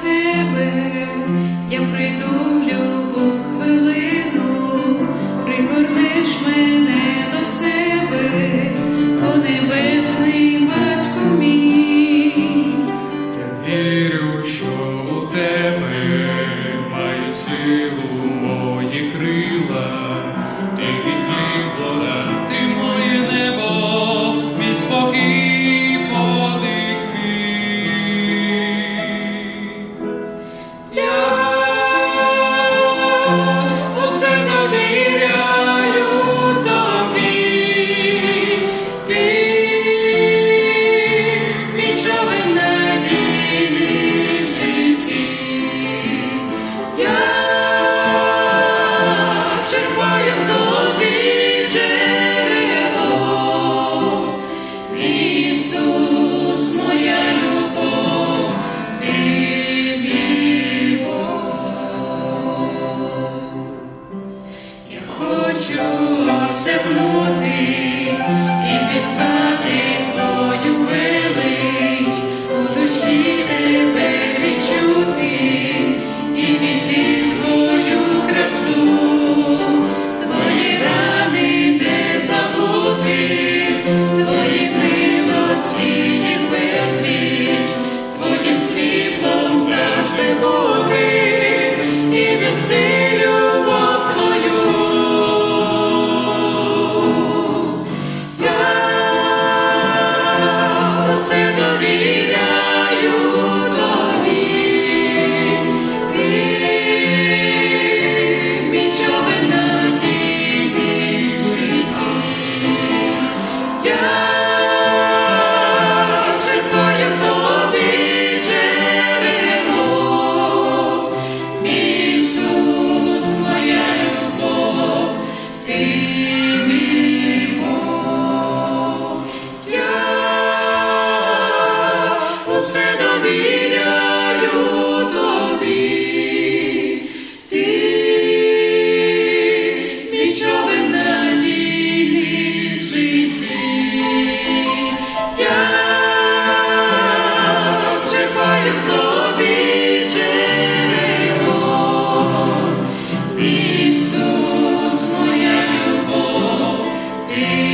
тебе, я прийду в любу хвилину, пригорнеш мене до себе, о небесний батько мій. Я вірю, що у тебе маю силу хочу осягнути і пізнати. see.